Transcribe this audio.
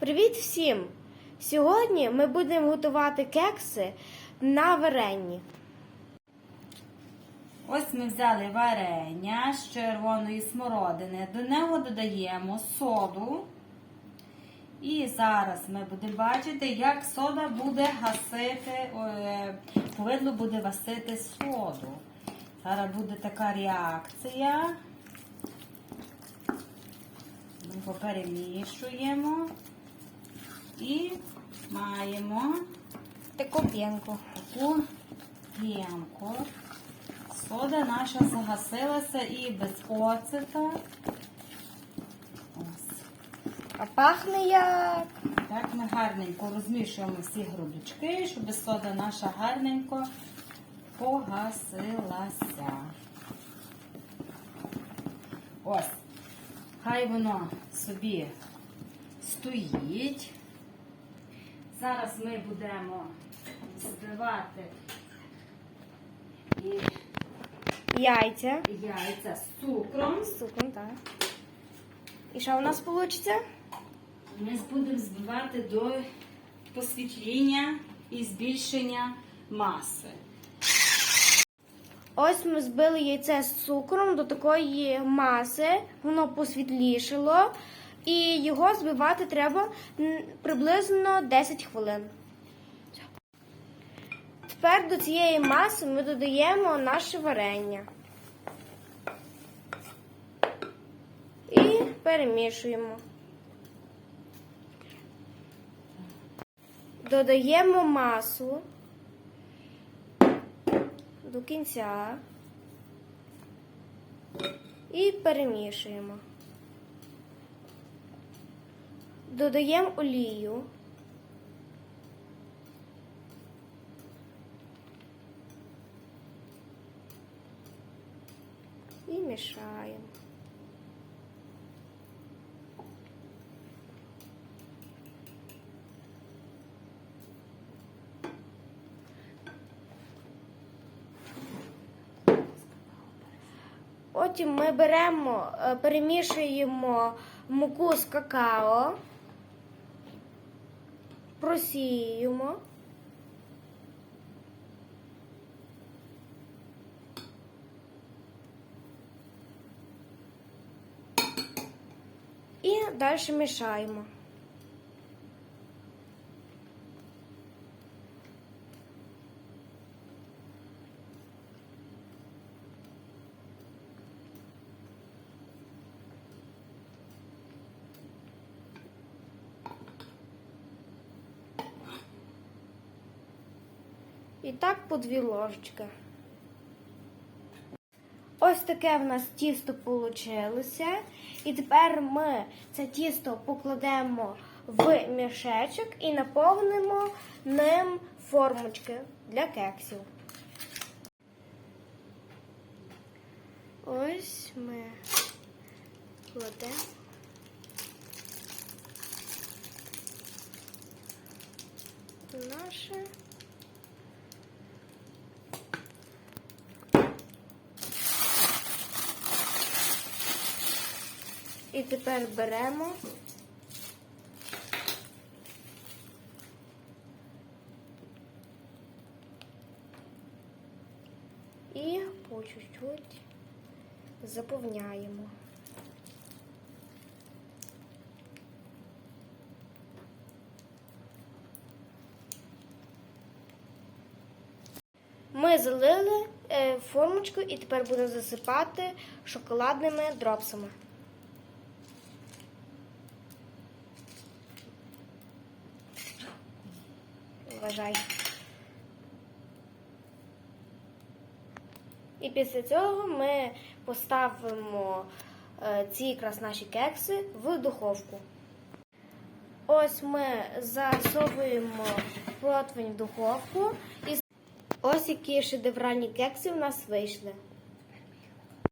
Привіт всім! Сьогодні ми будемо готувати кекси на варенні. Ось ми взяли варення з червоної смородини. До нього додаємо соду. І зараз ми будемо бачити, як сода буде гасити, е, повидло буде гасити соду. Зараз буде така реакція. Ми його перемішуємо і маємо Таку п'янку. таку п'янку. Сода наша загасилася і без оцета. Ось. А пахне як. Так ми гарненько розмішуємо всі грудочки, щоб сода наша гарненько погасилася. Ось. Хай воно собі стоїть. Зараз ми будемо збивати і Яйця. яйця з цукром. З цукром, так. І що у нас вийде? Ми будемо збивати до посвітління і збільшення маси. Ось ми збили яйце з цукром до такої маси, воно посвітлішало, і його збивати треба приблизно 10 хвилин. Тепер до цієї маси ми додаємо наше варення. І перемішуємо. Додаємо масу до кінця і перемішуємо. Додаємо олію. І мішаємо. Потім ми беремо, е, перемішуємо муку з какао, просіюємо. І далі мішаємо. І так по дві ложечки. Ось таке в нас тісто вийшло. І тепер ми це тісто покладемо в мішечок і наповнимо ним формочки для кексів. Ось ми кладемо. Наше. І тепер беремо і по чуть-чуть заповняємо. Ми залили е, формочку і тепер будемо засипати шоколадними дропсами. Вважай. І після цього ми поставимо е, ці якраз наші кекси в духовку. Ось ми засовуємо противень в духовку. І ось які шедевральні кекси в нас вийшли.